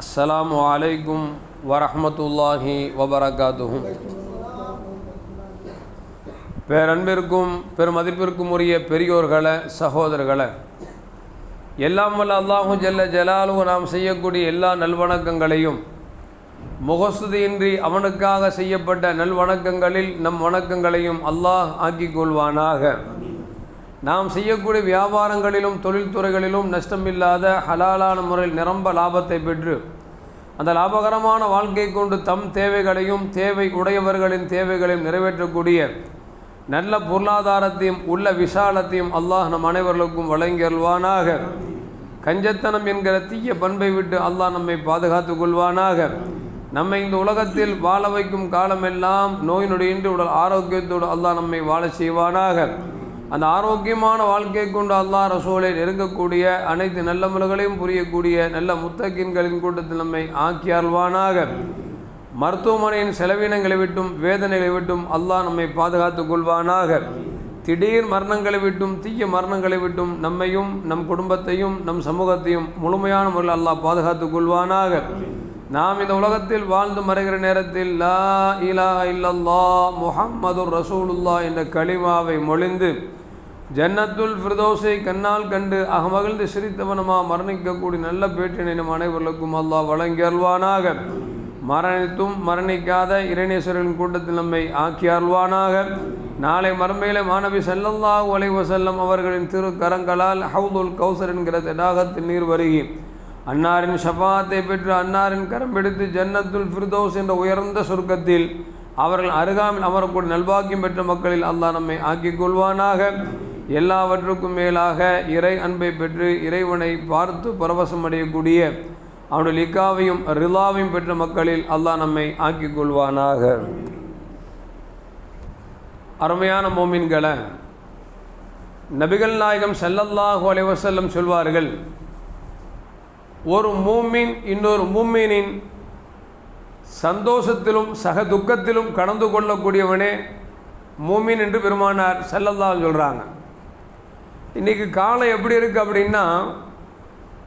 அஸ்ஸலாமு அலைக்கும் வரஹ்மத்துல்லாஹி வபரகாத்துஹும் பேரன்பிற்கும் பெருமதிப்பிற்கும் உரிய பெரியோர்களை சகோதரர்களை எல்லாம் வல்ல அல்லாஹு ஜல்ல ஜலாலும் நாம் செய்யக்கூடிய எல்லா நல்வணக்கங்களையும் முகஸ்துதியின்றி அவனுக்காக செய்யப்பட்ட நல்வணக்கங்களில் நம் வணக்கங்களையும் அல்லாஹ் ஆக்கிக் கொள்வானாக. நாம் செய்யக்கூடிய வியாபாரங்களிலும் தொழில்துறைகளிலும் நஷ்டமில்லாத ஹலாலான முறையில் நிரம்ப லாபத்தை பெற்று அந்த லாபகரமான வாழ்க்கை கொண்டு தம் தேவைகளையும் தேவை உடையவர்களின் தேவைகளையும் நிறைவேற்றக்கூடிய நல்ல பொருளாதாரத்தையும் உள்ள விசாலத்தையும் அல்லாஹ் நம் அனைவர்களுக்கும் வழங்கியல்வானாக கஞ்சத்தனம் என்கிற தீய பண்பை விட்டு அல்லாஹ் நம்மை பாதுகாத்து கொள்வானாக. நம்மை இந்த உலகத்தில் வாழ வைக்கும் காலமெல்லாம் நோய் நொடியின்றி உடல் ஆரோக்கியத்தோடு அல்லாஹ் நம்மை வாழ செய்வானாக. அந்த ஆரோக்கியமான வாழ்க்கை கொண்டு அல்லாஹ் ரசூலை நெருங்கக்கூடிய அனைத்து நல்ல முறைகளையும் புரியக்கூடிய நல்ல முத்தகின்களின் கூட்டத்தில் நம்மை ஆக்கி அருள்வானாக மருத்துவமனையின் செலவினங்களை விட்டும் வேதனைகளை விட்டும் அல்லாஹ் நம்மை பாதுகாத்து கொள்வானாக. திடீர் மரணங்களை விட்டும் தீய மரணங்களை விட்டும் நம்மையும் நம் குடும்பத்தையும் நம் சமூகத்தையும் முழுமையான முறையில் அல்லாஹ் பாதுகாத்து கொள்வானாக. நாம் இந்த உலகத்தில் வாழ்ந்து மறைகிற நேரத்தில் லா இலா இல்லல்லா முஹம்மதுர் ரசூலுல்லா என்ற களிமாவை மொழிந்து ஜன்னத்துல் ஃபிரதோஸை கண்ணால் கண்டு அகமகிழ்ந்து சிரித்தவனமா மரணிக்கக்கூடிய நல்ல பேட்டினை நம் அனைவர்களுக்கும் அல்லாஹ் வழங்கி அல்வானாக மரணித்தும் மரணிக்காத இறைநேஸ்வரின் கூட்டத்தில் நம்மை ஆக்கி அல்வானாக நாளை மறுமையில மாணவி செல்லல்லா அலைஹி வஸல்லம் அவர்களின் திரு கரங்களால் ஹவுதுல் கௌசர் என்கிற தடாகத்தில் நீர் வருகி அன்னாரின் ஷபாத்தை பெற்று அன்னாரின் கரம் பிடித்து ஜன்னத்துல் ஃபிர்தோஸ் என்ற உயர்ந்த சுருக்கத்தில் அவர்கள் அருகாமல் அமரக்கூடிய நல்பாக்கியம் பெற்ற மக்களில் அல்லாஹ் நம்மை ஆக்கிக் கொள்வானாக. எல்லாவற்றுக்கும் மேலாக இறை அன்பை பெற்று இறைவனை பார்த்து பரவசம் அடையக்கூடிய அவனுடைய லிக்காவையும் ரிலாவையும் பெற்ற மக்களில் அல்லாஹ் நம்மை ஆக்கிக் கொள்வானாக. அருமையான மோமின்களை நபிகள் நாயகம் ஸல்லல்லாஹு அலைவசல்லம் சொல்வார்கள் ஒரு மூமின் இன்னொரு மூமினின் சந்தோஷத்திலும் சக துக்கத்திலும் கடந்து கொள்ளக்கூடியவனே மூமின் என்று பெருமானார் செல்லல்லா சொல்கிறாங்க இன்றைக்கி காலம் எப்படி இருக்குது அப்படின்னா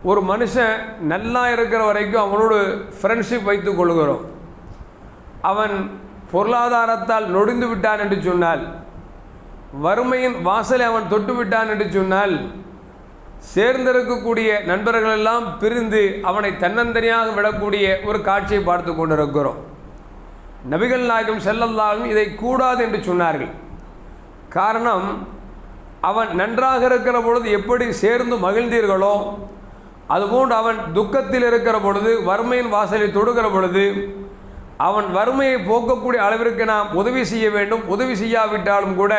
ஒரு மனுஷன் நல்லா இருக்கிற வரைக்கும் அவனோடு ஃப்ரெண்ட்ஷிப் வைத்து கொள்கிறோம். அவன் பொருளாதாரத்தால் நொடிந்து விட்டான் என்று சொன்னால் வறுமையின் வாசலை அவன் தொட்டு விட்டான் என்று சொன்னால் சேர்ந்திருக்கக்கூடிய நண்பர்கள் எல்லாம் பிரிந்து அவனை தன்னந்தனியாக விடக்கூடிய ஒரு காட்சியை பார்த்து கொண்டிருக்கிறோம். நபிகள் நாயகம் செல்லல்லாலும் இதை கூடாது என்று சொன்னார்கள். காரணம் அவன் நன்றாக இருக்கிற பொழுது எப்படி சேர்ந்து மகிழ்ந்தீர்களோ அதுபோன்று அவன் துக்கத்தில் இருக்கிற பொழுது வறுமையின் வாசலை தொடுகிற பொழுது அவன் வறுமையை போக்கக்கூடிய அளவிற்கு நாம் உதவி செய்ய வேண்டும். உதவி செய்யாவிட்டாலும் கூட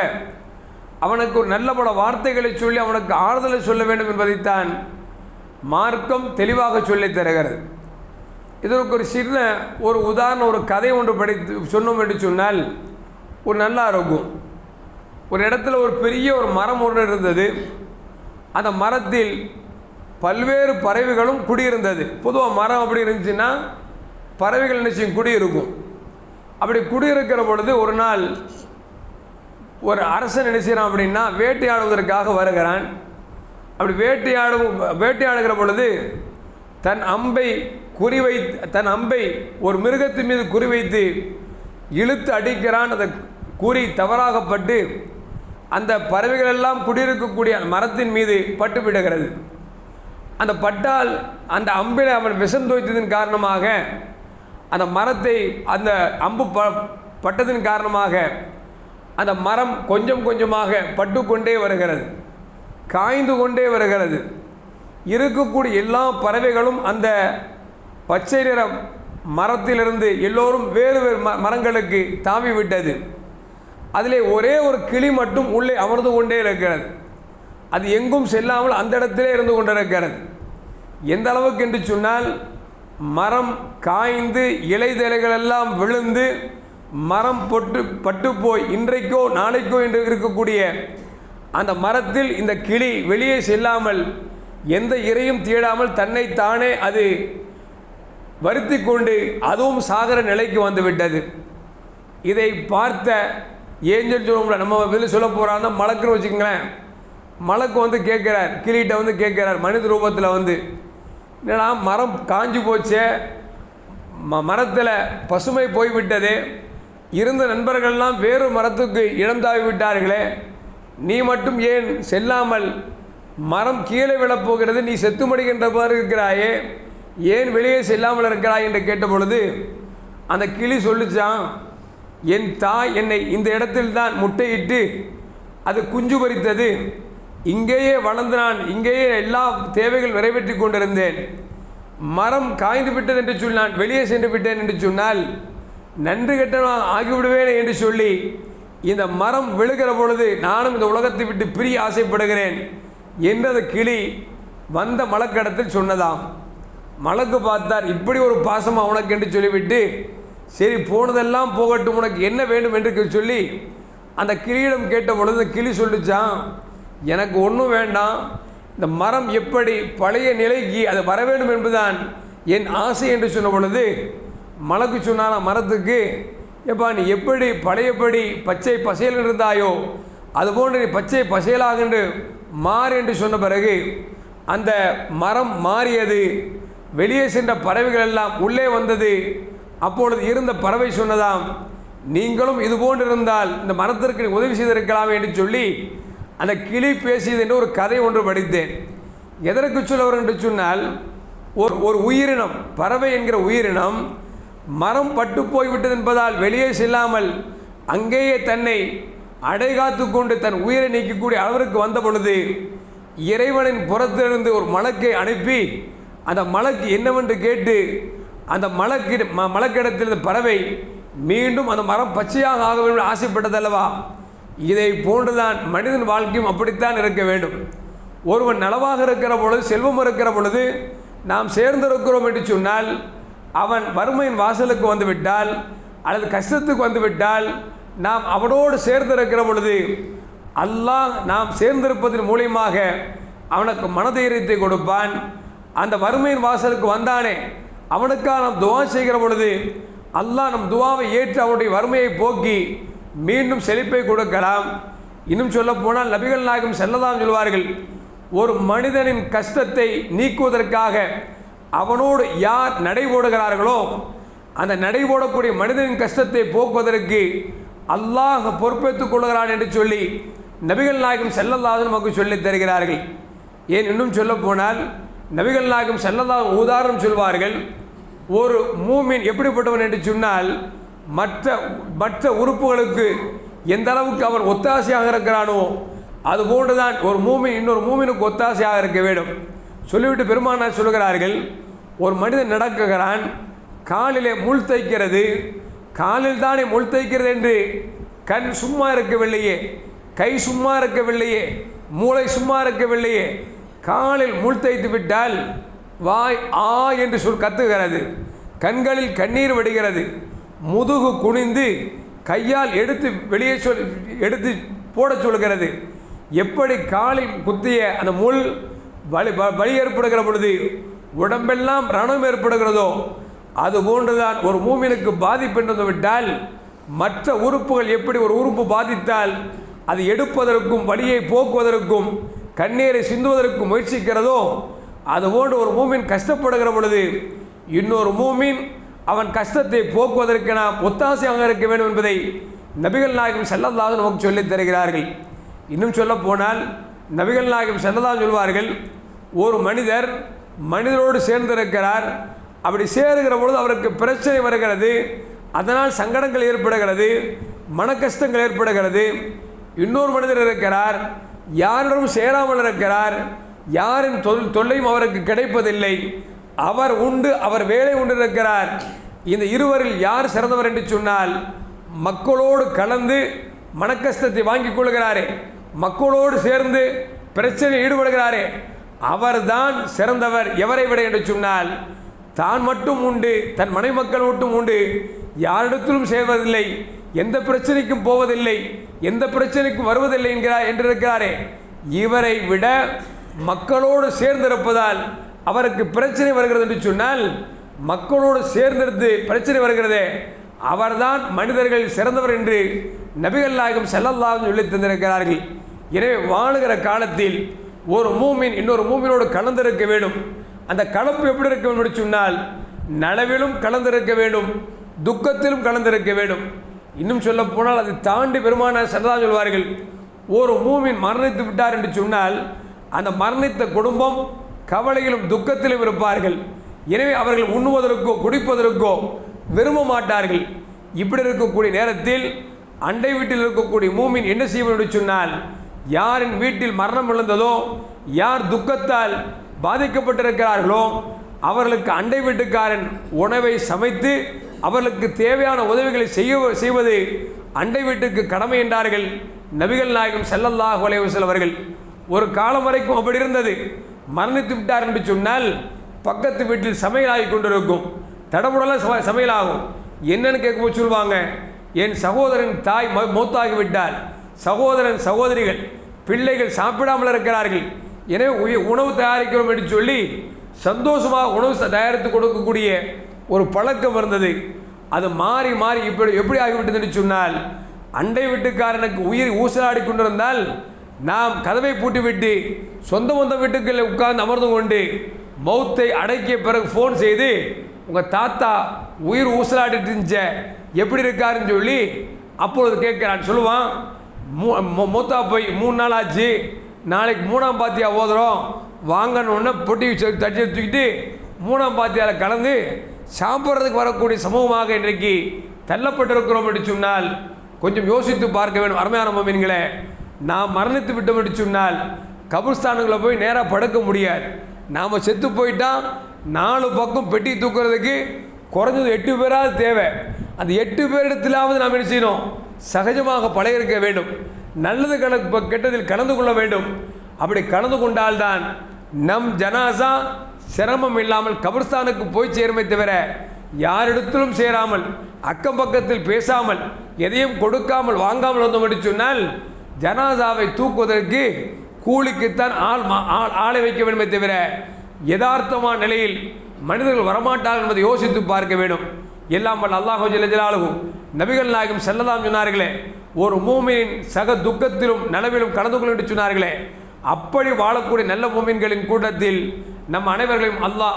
அவனுக்கு ஒரு நல்ல பல வார்த்தைகளை சொல்லி அவனுக்கு ஆறுதலை சொல்ல வேண்டும் என்பதைத்தான் மார்க்கம் தெளிவாக சொல்லி தருகிறது. இதற்கு ஒரு சின்ன ஒரு உதாரணம் ஒரு கதை ஒன்று படித்து சொன்னோம் என்று சொன்னால் ஒரு நல்லா இருக்கும் ஒரு இடத்துல ஒரு பெரிய ஒரு மரம் ஒன்று இருந்தது. அந்த மரத்தில் பல்வேறு பறவைகளும் குடியிருந்தது. பொதுவாக மரம் அப்படி இருந்துச்சுன்னா பறவைகள் நிச்சயம் குடியிருக்கும். அப்படி குடியிருக்கிற பொழுது ஒரு நாள் ஒரு அரசன் என்ன செய்கிறான் அப்படின்னா வேட்டையாடுவதற்காக வருகிறான். அப்படி வேட்டையாடும் வேட்டையாடுகிற பொழுது தன் அம்பை குறிவை தன் அம்பை ஒரு மிருகத்தின் மீது குறிவைத்து இழுத்து அடிக்கிறான். அதை கூறி தவறாகப்பட்டு அந்த பறவைகள் எல்லாம் குடியிருக்கக்கூடிய மரத்தின் மீது பட்டு விடுகிறது. அந்த பட்டால் அந்த அம்பில் அவன் விஷம் தோய்த்ததின் காரணமாக அந்த மரத்தை அந்த அம்பு ப பட்டதின் காரணமாக அந்த மரம் கொஞ்சம் கொஞ்சமாக பட்டு கொண்டே வருகிறது காய்ந்து கொண்டே வருகிறது. இருக்கக்கூடிய எல்லா பறவைகளும் அந்த பச்சை நிற மரத்திலிருந்து எல்லோரும் வேறு வேறு ம மரங்களுக்கு தாவி விட்டது. அதிலே ஒரே ஒரு கிளி மட்டும் உள்ளே அமர்ந்து கொண்டே இருக்கிறது. அது எங்கும் செல்லாமல் அந்த இடத்திலே இருந்து கொண்டிருக்கிறது. எந்த அளவுக்கு என்று சொன்னால் மரம் காய்ந்து இலைதலைகள் எல்லாம் விழுந்து மரம் பொட்டு பட்டு போய் இன்றைக்கோ நாளைக்கோ என்று இருக்கக்கூடிய அந்த மரத்தில் இந்த கிளி வெளியே செல்லாமல் எந்த இறையும் தேடாமல் தன்னை தானே அது வருத்தி கொண்டு அதுவும் சாகர நிலைக்கு வந்துவிட்டது. இதை பார்த்த ஏஞ்சல் சொல்லுவோம்ல நம்ம இதில் சொல்ல போகிறான்னா மலக்குன்னு வச்சுக்கங்களேன். மலக்கு வந்து கேட்குறார் கிளிகிட்ட வந்து கேட்குறார் மனித ரூபத்தில் வந்து. என்னடா மரம் காஞ்சு போச்சே. ம மரத்தில் பசுமை போய்விட்டது. இருந்த நண்பர்கள்லாம் வேறு மரத்துக்கு இழந்தாவி விட்டார்களே நீ மட்டும் ஏன் செல்லாமல் மரம் கீழே விழப்போகிறது நீ செத்து மாதிரி இருக்கிறாயே. ஏன் வெளியே செல்லாமல் இருக்கிறாய்? என்று கேட்ட பொழுது அந்த கிளி சொல்லிச்சான் என் தாய் என்னை இந்த இடத்தில்தான் முட்டையிட்டு அது குஞ்சு பறித்தது இங்கேயே வளர்ந்து நான் இங்கேயே எல்லா தேவைகள் நிறைவேற்றி கொண்டிருந்தேன். மரம் காய்ந்து விட்டது என்று சொல்லி நான் வெளியே சென்று விட்டேன் என்று சொன்னால் நன்றி கெட்டவன் ஆகிவிடுவேன் என்று சொல்லி இந்த மரம் விழுகிற பொழுது நானும் இந்த உலகத்தை விட்டு பிரிய ஆசைப்படுகிறேன் என்றது கிளி வந்த மலக்கடத்தில் சொன்னதாம். மலக்கு பார்த்தார் இப்படி ஒரு பாசம் அவனுக்கு என்று சொல்லிவிட்டு சரி போனதெல்லாம் போகட்டும் உனக்கு என்ன வேண்டும் என்று சொல்லி அந்த கிளியிடம் கேட்ட பொழுது கிளி சொல்லிச்சான் எனக்கு ஒன்றும் வேண்டாம். இந்த மரம் எப்படி பழைய நிலைக்கு அது வர வேண்டும் என்பதுதான் என் ஆசை என்று சொன்ன பொழுது மலக்கு சொன்னான மரத்துக்கு எப்பா நீ எப்படி பழையபடி பச்சை பசையில் இருந்தாயோ அதுபோன்று நீ பச்சை பசையலாக என்று மாறு என்று சொன்ன பிறகு அந்த மரம் மாறியது வெளியே சென்ற பறவைகள் எல்லாம் உள்ளே வந்தது அப்பொழுது இருந்த பறவை சொன்னதாம் நீங்களும் இது போன்றிருந்தால் இந்த மரத்திற்கு உதவி செய்திருக்கலாம் என்று சொல்லி அந்த கிளி பேசியது என்று ஒரு கதை ஒன்று படித்தேன். எதற்கு சொல்லவர் என்று சொன்னால் ஒரு ஒரு உயிரினம் பறவை என்கிற உயிரினம் மரம் பட்டு போய்விட்டது என்பதால் வெளியே செல்லாமல் அங்கேயே தன்னை அடைகாத்து கொண்டு தன் உயிரை நீக்கக்கூடிய அளவிற்கு வந்த பொழுது இறைவனின் புறத்திலிருந்து ஒரு மலக்கை அனுப்பி அந்த மலக்கு என்னவென்று கேட்டு அந்த மலக்கு ம மலக்கிடத்தில் இருந்த பறவை மீண்டும் அந்த மரம் பச்சையாக ஆக வேண்டும் ஆசைப்பட்டதல்லவா? இதை போன்றுதான் மனிதன் வாழ்க்கையும் அப்படித்தான் இருக்க வேண்டும். ஒருவன் நலவாக இருக்கிற பொழுது செல்வம் இருக்கிற பொழுது நாம் சேர்ந்திருக்கிறோம் என்று சொன்னால் அவன் வறுமையின் வாசலுக்கு வந்துவிட்டால் அல்லது கஷ்டத்துக்கு வந்துவிட்டால் நாம் அவனோடு சேர்ந்திருக்கிற பொழுது அல்லாஹ் நாம் சேர்ந்திருப்பதன் மூலியமாக அவனுக்கு மனதைரியத்தை கொடுப்பான். அந்த வறுமையின் வாசலுக்கு வந்தானே அவனுக்காக நாம் துவா செய்கிற பொழுது அல்லாஹ் நம் துவாவை ஏற்று அவனுடைய வறுமையை போக்கி மீண்டும் செழிப்பை கொடுக்கலாம். இன்னும் சொல்ல போனால் நபிகள் நாயகம் செல்லதான் சொல்வார்கள் ஒரு மனிதனின் கஷ்டத்தை நீக்குவதற்காக அவனோடு யார் நடை போடுகிறார்களோ அந்த நடை போடக்கூடிய மனிதனின் கஷ்டத்தை போக்குவதற்கு அல்லாஹ் பொறுப்பேற்றுக் கொள்கிறான் என்று சொல்லி நபிகள் நாயகம் செல்லல்லாது நமக்கு சொல்லித் தருகிறார்கள். ஏன் இன்னும் சொல்ல போனால் நபிகள் நாயகம் செல்லல்லாத உதாரணம் சொல்வார்கள். ஒரு மூமின் எப்படிப்பட்டவன் என்று சொன்னால் மற்ற மற்ற உறுப்புகளுக்கு எந்த அளவுக்கு அவன் ஒத்தாசையாக இருக்கிறானோ அதுபோன்று தான் ஒரு மூமின் இன்னொரு மூமினுக்கு ஒத்தாசையாக இருக்க வேண்டும். சொல்லிவிட்டு பெருமானார் சொல்கிறார்கள்? ஒரு மனிதன் நடக்குகிறான் காலிலே முள் தைக்கிறது. காலில் தானே முள் தைக்கிறது என்று கண் சும்மா இருக்கவில்லையே கை சும்மா இருக்கவில்லையே மூளை சும்மா இருக்கவில்லையே காலில் முள் தைத்து விட்டால் வாய் ஆ என்று சொல் கத்துகிறது. கண்களில் கண்ணீர் வடிகிறது. முதுகு குனிந்து கையால் எடுத்து வெளியே சொல் எடுத்து போடச் சொல்கிறது. எப்படி காலில் குத்திய அந்த முள் வலி வ- வலி ஏற்படுகிற பொழுது உடம்பெல்லாம் ரணம் ஏற்படுகிறதோ அது போன்றுதான் ஒரு மூமினுக்கு பாதிப்பு என்று விட்டால் மற்ற உறுப்புகள் எப்படி ஒரு உறுப்பு பாதித்தால் அது எடுப்பதற்கும் வலியை போக்குவதற்கும் கண்ணீரை சிந்துவதற்கும் முயற்சிக்கிறதோ அதுபோன்று ஒரு மூமின் கஷ்டப்படுகிற பொழுது இன்னொரு மூமின் அவன் கஷ்டத்தை போக்குவதற்கு நாம் ஒத்தாசையாக இருக்க வேண்டும் என்பதை நபிகள் நாயகம் செல்லல்லாது நமக்கு சொல்லித் தருகிறார்கள். இன்னும் சொல்ல போனால் நபிகள் நாயகம் செல்லதான் சொல்வார்கள் ஒரு மனிதர் மனிதரோடு சேர்ந்திருக்கிறார். அப்படி சேருகிற பொழுது அவருக்கு பிரச்சனை வருகிறது. அதனால் சங்கடங்கள் ஏற்படுகிறது மன கஷ்டங்கள் ஏற்படுகிறது. இன்னொரு மனிதர் இருக்கிறார் யாரிடமும் சேராமல் இருக்கிறார். யாரின் தொல் தொல்லையும் அவருக்கு கிடைப்பதில்லை. அவர் உண்டு அவர் வேலை உண்டு இருக்கிறார் இந்த இருவரில் யார் சிறந்தவர் என்று சொன்னால் மக்களோடு கலந்து மனக்கஷ்டத்தை வாங்கிக் கொள்கிறாரே. மக்களோடு சேர்ந்து பிரச்சனையில் ஈடுபடுகிறாரே. அவர்தான் சிறந்தவர் எவரை விட என்று சொன்னால் தான் மட்டும் உண்டு தன் மனை மக்கள் மட்டும் உண்டு. யாரிடத்திலும் சேர்வதில்லை எந்த பிரச்சனைக்கும் போவதில்லை எந்த பிரச்சனைக்கும் வருவதில்லை என்கிறார் என்றிருக்கிறாரே. இவரை விட மக்களோடு சேர்ந்திருப்பதால் அவருக்கு பிரச்சனை வருகிறது என்று சொன்னால் மக்களோடு சேர்ந்திருந்து பிரச்சனை வருகிறதே அவர்தான் மனிதர்கள் சிறந்தவர் என்று நபிகள் நாயகம் செல்லல்லாகும் சொல்லி தந்திருக்கிறார்கள் எனவே வாழுகிற காலத்தில் ஒரு மூமின் இன்னொரு மூமினோடு கலந்திருக்க வேண்டும். அந்த கலப்பு எப்படி இருக்க வேண்டும் என்று சொன்னால் நனவிலும் கலந்திருக்க வேண்டும் துக்கத்திலும் கலந்திருக்க வேண்டும். இன்னும் சொல்ல போனால் அதை தாண்டி பெருமான சரதா சொல்வார்கள் ஒரு மூமின் மரணித்து விட்டார் என்று சொன்னால் அந்த மரணித்த குடும்பம் கவலையிலும் துக்கத்திலும் இருப்பார்கள். எனவே அவர்கள் உண்ணுவதற்கோ குடிப்பதற்கோ விரும்ப மாட்டார்கள். இப்படி இருக்கக்கூடிய நேரத்தில் அண்டை வீட்டில் இருக்கக்கூடிய மூமின் என்ன செய்வது என்று சொன்னால் யாரின் வீட்டில் மரணம் விழுந்ததோ யார் துக்கத்தால் பாதிக்கப்பட்டிருக்கிறார்களோ அவர்களுக்கு அண்டை வீட்டுக்காரன் உணவை சமைத்து அவர்களுக்கு தேவையான உதவிகளை செய்ய செய்வது அண்டை வீட்டுக்கு கடமை என்றார்கள் நபிகள் நாயகம் ஸல்லல்லாஹு அலைஹி அவர்கள். ஒரு காலம் வரைக்கும் அப்படி இருந்தது. மரணித்து விட்டார் என்று சொன்னால் பக்கத்து வீட்டில் சமையலாகி கொண்டிருக்கும். தடபுடலாம் சம சமையலாகும். என்னன்னு கேட்கும்போது சொல்லுவாங்க என் சகோதரன் தாய் ம மூத்தாகி விட்டால் சகோதரன் சகோதரிகள் பிள்ளைகள் சாப்பிடாமல் இருக்கிறார்கள். எனவே உணவு தயாரிக்கிறோம் என்று சொல்லி சந்தோஷமாக உணவு தயாரித்து கொடுக்கக்கூடிய ஒரு பழக்கம் இருந்தது. அது மாறி மாறி இப்படி எப்படி ஆகிவிட்டது என்று சொன்னால் அண்டை வீட்டுக்காரனுக்கு உயிர் ஊசலாடி கொண்டிருந்தால் நாம் கதவை பூட்டிவிட்டு சொந்த சொந்த வீட்டுக்குள்ளே உட்கார்ந்து அமர்ந்து கொண்டு மௌத்தை அடக்கிய பிறகு ஃபோன் செய்து உங்கள் தாத்தா உயிர் ஊசலாடிட்டு இருந்துச்ச எப்படி இருக்காருன்னு சொல்லி அப்பொழுது கேட்குறான். சொல்லுவான் மூ மூத்தா போய் மூணு நாள் ஆச்சு நாளைக்கு மூணாம் பாத்தியா ஓதுறோம் வாங்கணுன்னு பொட்டி தட்டி தூக்கிட்டு மூணாம் பாத்தியாவில் கலந்து சாப்பிட்றதுக்கு வரக்கூடிய சமூகமாக இன்றைக்கு தள்ளப்பட்டிருக்கிறோம் என்று சொன்னால் கொஞ்சம் யோசித்து பார்க்க வேண்டும். அருமையான மீன்களை நாம் மரணித்து விட்டோம் என்று சொன்னால் போய் நேராக படுக்க முடியாது. நாம் செத்து போயிட்டால் நாலு பக்கம் பெட்டி தூக்குறதுக்கு குறைஞ்சது எட்டு பேராவது தேவை. அந்த எட்டு பேரிடத்திலாவது நாம் என்ன செய்யணும்? சகஜமாக பழகிருக்க வேண்டும். நல்லது கணக்கு கெட்டதில் கலந்து கொள்ள வேண்டும். அப்படி கலந்து கொண்டால்தான் நம் ஜனாசா சிரமம் இல்லாமல் கபர்ஸ்தானுக்கு போய் சேருமே தவிர யாரிடத்திலும் சேராமல் அக்கம் பக்கத்தில் பேசாமல் எதையும் கொடுக்காமல் வாங்காமல் வந்தோம் என்று சொன்னால் ஜனாசாவை தூக்குவதற்கு கூலிக்குத்தான் ஆள் மா- ஆள் ஆளை வைக்க வேண்டுமே தவிர யதார்த்தமான நிலையில் மனிதர்கள் வரமாட்டார்கள் என்பதை யோசித்து பார்க்க வேண்டும். எல்லாம் வல்ல அல்லாஹோ ஜல்ல நபிகள் நாயகம் செல்லதாம் சொன்னார்களே ஒரு மூமியின் சக துக்கத்திலும் நனவிலும் கலந்து கொள்ள என்று சொன்னார்களே. அப்படி வாழக்கூடிய நல்ல மூமின்களின் கூட்டத்தில் நம் அனைவர்களையும் அல்லாஹ்